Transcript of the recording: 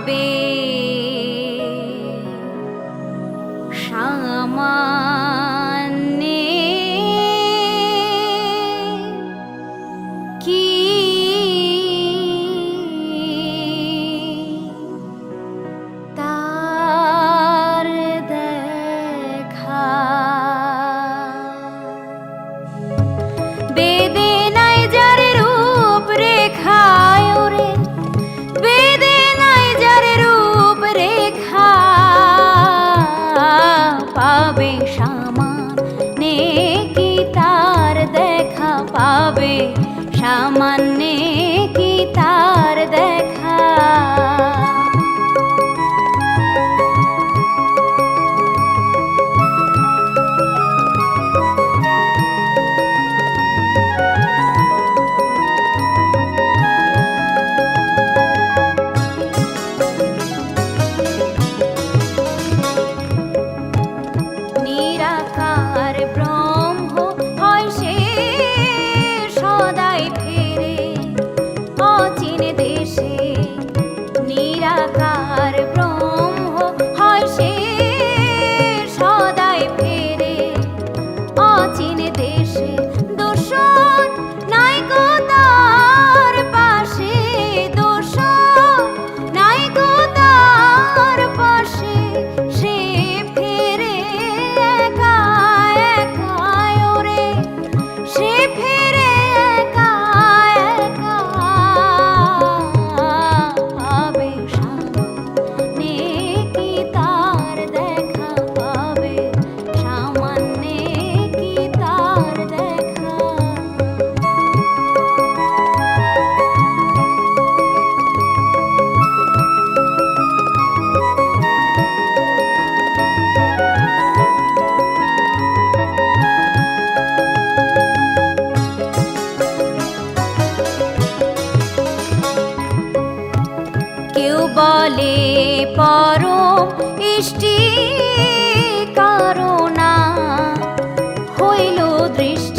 be সামান্যে কি তার দেখা নিরাকার ব্রহ্ম 那 বলে পরম ইষ্টি করুণা। হইল দৃষ্টি